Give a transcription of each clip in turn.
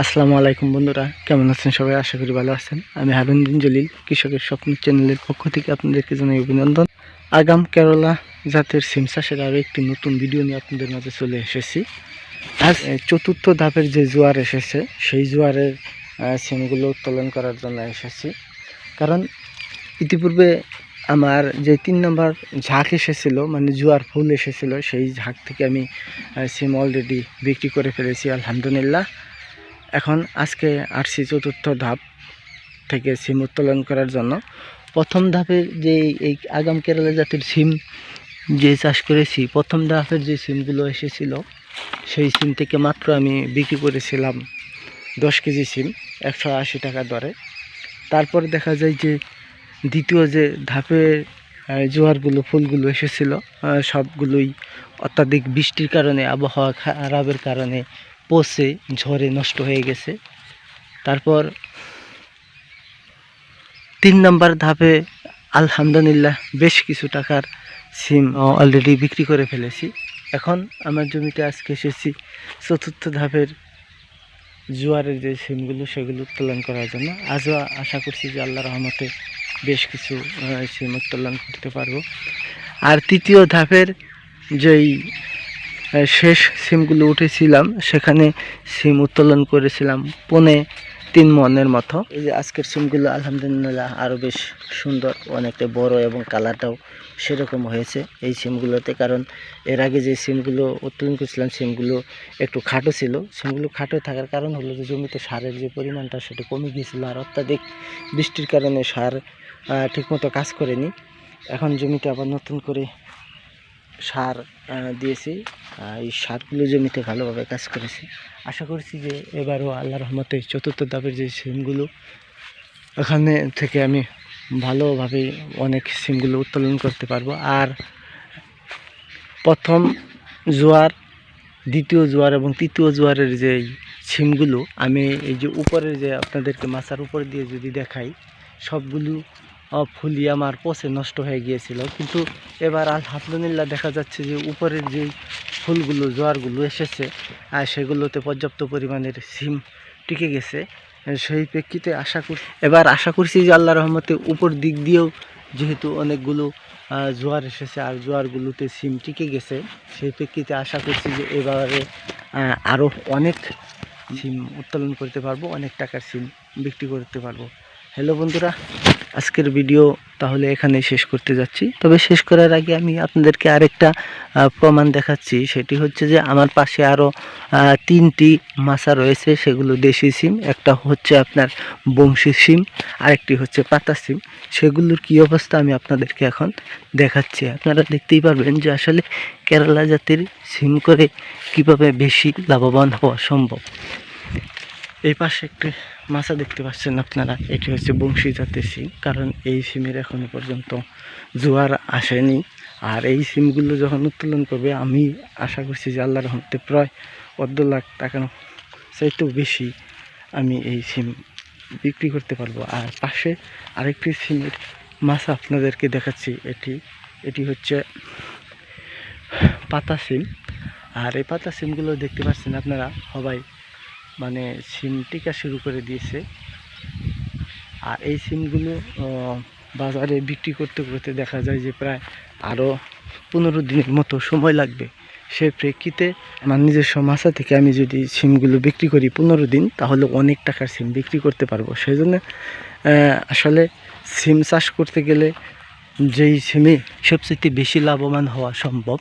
আসসালামু আলাইকুম বন্ধুরা, কেমন আছেন সবাই? আশা করি ভালো আছেন। আমি হারুনদিন জলিল, কৃষকের স্বপ্ন চ্যানেলের পক্ষ থেকে আপনাদেরকে জানাই অভিনন্দন। আগাম কেরলা জাতের সিম চাষের আরও একটি নতুন ভিডিও নিয়ে আপনাদের মাঝে চলে এসেছি। আজ চতুর্থ ধাপের যে জোয়ার এসেছে, সেই জোয়ারের সিমগুলো উত্তোলন করার জন্য এসেছি। কারণ, ইতিপূর্বে আমার যে তিন নম্বর ঝাঁক এসেছিল মানে জোয়ার ফুল এসেছিল, সেই ঝাঁক থেকে আমি সিম অলরেডি বিক্রি করে ফেলেছি, আলহামদুলিল্লাহ। এখন আজকে আসছি চতুর্থ ধাপ থেকে সিম উত্তোলন করার জন্য। প্রথম ধাপের যে এই আগাম কেরালা জাতের সিম যে চাষ করেছি, প্রথম ধাপের যে সিমগুলো এসেছিল, সেই সিম থেকে মাত্র আমি বিক্রি করেছিলাম দশ কেজি সিম, একশো আশি টাকা দরে। তারপর দেখা যায় যে দ্বিতীয় যে ধাপের জোয়ারগুলো, ফুলগুলো এসেছিল সবগুলোই অত্যাধিক বৃষ্টির কারণে, আবহাওয়া খারাপের কারণে পচে ঝড়ে নষ্ট হয়ে গেছে। তারপর তিন নম্বর ধাপে আলহামদুলিল্লাহ বেশ কিছু টাকার সিম অলরেডি বিক্রি করে ফেলেছি। এখন আমার জমিতে আজকে এসেছি চতুর্থ ধাপের জোয়ারের যে সিমগুলো, সেগুলো উত্তোলন করার জন্য। আজও আশা করছি যে আল্লাহ রহমতে বেশ কিছু সিম উত্তোলন করতে পারব। আর তৃতীয় ধাপের যেই শেষ সিমগুলো উঠেছিলাম। সেখানে সিম উত্তোলন করেছিলাম পনে তিন মনের মতো। এই যে আজকের সিমগুলো আলহামদুলিল্লাহ আরও বেশ সুন্দর, অনেকটা বড় এবং কালারটাও সেরকম হয়েছে এই সিমগুলোতে। কারণ এর আগে যে সিমগুলো উত্তোলন করেছিলাম, সিমগুলো একটু খাটো ছিল। সিমগুলো খাটো থাকার কারণ হলো যে জমিতে সারের যে পরিমাণটা, সেটা কমে গিয়েছিল আর অত্যাধিক বৃষ্টির কারণে সার ঠিকমতো কাজ করেনি। এখন জমিতে আবার নতুন করে সার দিয়েছি। এই সারগুলো জমিতে ভালোভাবে কাজ করেছে। আশা করছি যে এবারও আল্লাহ রহমতে চতুর্থ ধাপের যে সিমগুলো, ওখানে থেকে আমি ভালোভাবে অনেক সিমগুলো উত্তোলন করতে পারব। আর প্রথম জোয়ার, দ্বিতীয় জোয়ার এবং তৃতীয় জোয়ারের যে সিমগুলো, আমি এই যে উপরের যে আপনাদেরকে মাথার উপর দিয়ে যদি দেখাই, সবগুলো ফুলিয়ে আমার পচে নষ্ট হয়ে গিয়েছিল। কিন্তু এবার আলহামদুলিল্লাহ দেখা যাচ্ছে যে উপরের যে ফুলগুলো, জোয়ারগুলো এসেছে আর সেগুলোতে পর্যাপ্ত পরিমাণের সিম টিকে গেছে। সেই প্রেক্ষিতে আশা কর এবার আশা করছি যে আল্লাহ রহমতে উপর দিক দিয়েও যেহেতু অনেকগুলো জোয়ার এসেছে আর জোয়ারগুলোতে সিম টিকে গেছে, সেই প্রেক্ষিতে আশা করছি যে এবারে আরও অনেক সিম উত্তোলন করতে পারব, অনেক টাকার সিম বিক্রি করতে পারব। হ্যালো বন্ধুরা, আজকের ভিডিও তাহলে এখানে শেষ করতে যাচ্ছি। তবে শেষ করার আগে আমি আপনাদেরকে আরেকটা প্রমাণ দেখাচ্ছি। সেটি হচ্ছে যে আমার পাশে আরও তিনটি মাছা রয়েছে, সেগুলো দেশি সিম। একটা হচ্ছে আপনার বংশী সিম, আরেকটি হচ্ছে পাতা সিম। সেগুলোর কী অবস্থা আমি আপনাদেরকে এখন দেখাচ্ছি। আপনারা দেখতেই পারবেন যে আসলে কেরালা জাতির সিম করে কীভাবে বেশি লাভবান হওয়া সম্ভব। এই পাশে একটি মাছা দেখতে পাচ্ছেন আপনারা। এটি হচ্ছে বংশী জাতের সিম, কারণ এই সিমের এখনও পর্যন্ত জোয়ার আসেনি। আর এই সিমগুলো যখন উত্তোলন করবে, আমি আশা করছি যে আল্লাহর রহমতে প্রায় অর্ধ লাখ টাকা চাইতেও বেশি আমি এই সিম বিক্রি করতে পারব। আর পাশে আরেকটি সিমের মাছা আপনাদেরকে দেখাচ্ছি। এটি এটি হচ্ছে পাতা সিম। আর এই পাতা সিমগুলো দেখতে পাচ্ছেন আপনারা সবাই। মানে সিম টিকা শুরু করে দিয়েছে। আর এই সিমগুলো বাজারে বিক্রি করতে করতে দেখা যায় যে প্রায় আরও পনেরো দিনের মতো সময় লাগবে। সেই প্রেক্ষিতে আমার নিজস্ব মাছা থেকে আমি যদি সিমগুলো বিক্রি করি পনেরো দিন, তাহলে অনেক টাকার সিম বিক্রি করতে পারব। সেই জন্য আসলে সিম চাষ করতে গেলে যেই সিমে সবচেয়ে বেশি লাভবান হওয়া সম্ভব,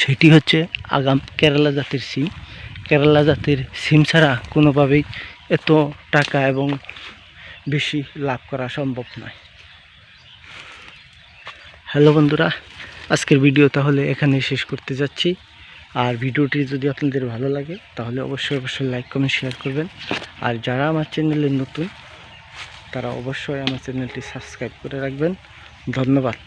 সেটি হচ্ছে আগাম কেরালা জাতের সিম। কেরালা জাতের সিম ছাড়া কোনোভাবেই এত টাকা এবং বেশি লাভ করা সম্ভব নয়। হ্যালো বন্ধুরা, আজকের ভিডিও তাহলে এখানে শেষ করতে যাচ্ছি। আর ভিডিওটি যদি আপনাদের ভালো লাগে, তাহলে অবশ্যই অবশ্যই লাইক, কমেন্ট, শেয়ার করবেন। আর যারা আমার চ্যানেলে নতুন, তারা অবশ্যই আমার চ্যানেলটি সাবস্ক্রাইব করে রাখবেন। ধন্যবাদ।